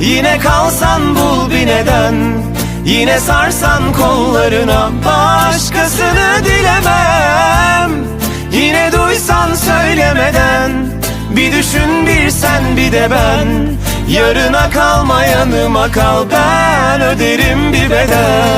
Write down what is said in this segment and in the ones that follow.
Yine kalsan bul bir neden. Yine sarsan kollarına Başkasını dilemem. Yine duysan söylemeden Bir düşün bir sen bir de ben. Yarına kalma yanıma kal ben Öderim bir bedel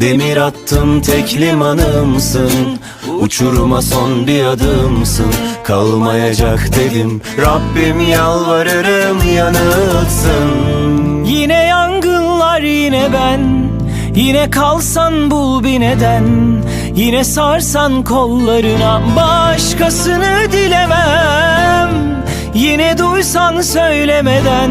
Demir attım tek limanımsın. Uçuruma son bir adımsın. Kalmayacak dedim. Rabbim yalvarırım yanılsın. Yine yangınlar yine ben. Yine kalsan bul bir neden. Yine sarsan kollarına Başkasını dilemem. Yine duysan söylemeden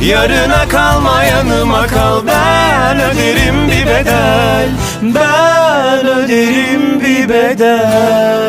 Yarına kalma yanıma kal. Ben öderim bir bedel. Ben öderim bir bedel